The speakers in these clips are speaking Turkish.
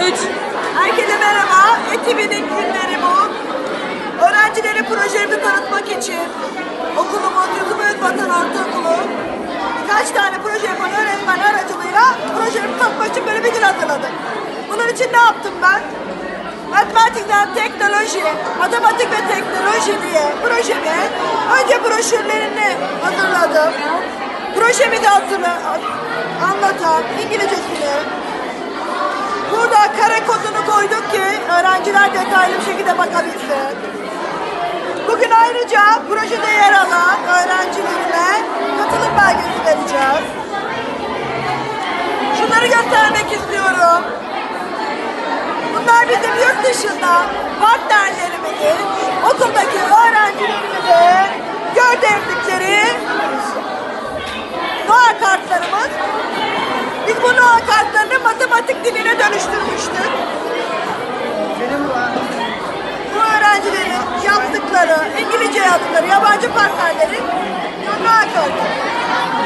Üç. Herkese merhaba. Etibi'nin günleri bu. Öğrencilere projemi tanıtmak için okulumuz Yusuf Özvatan Ortaokulu birkaç tane proje yapan öğretmen aracılığıyla projemi tanıtmak için böyle bir gün hazırladım. Bunun için ne yaptım ben? Matematikten teknoloji, matematik ve teknoloji diye projemi önce broşürlerini hazırladım. Projemi de hazırla, anlatan İngilizcesini, Burada öğrenciler detaylı bir şekilde bakabilsin. Bugün ayrıca projede yer alan öğrencilerime katılım belgesi vereceğiz. Şunları göstermek istiyorum. Bunlar bizim yurt dışında partnerlerimizin okuldaki öğrencilerimize gönderildikleri doğa kartlarımız. Biz bu doğa kartlarını matematik diline dönüştürmüştük. Bu öğrencilerin yaptıkları, İngilizce yaptıkları yabancı partnerlerin doğa kartı.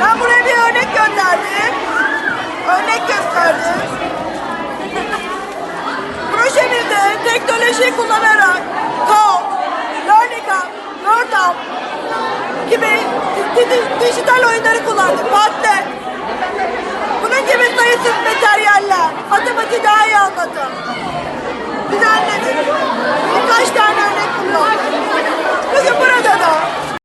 Ben buraya bir örnek gönderdim. Örnek gösterdim. Projemizde teknoloji kullanarak Code, Learning Hub, Word Hub gibi di- di- dijital oyunları kullandık. Padlet. Bunun gibi sayısız materyaller. Matematiği daha iyi anlatın.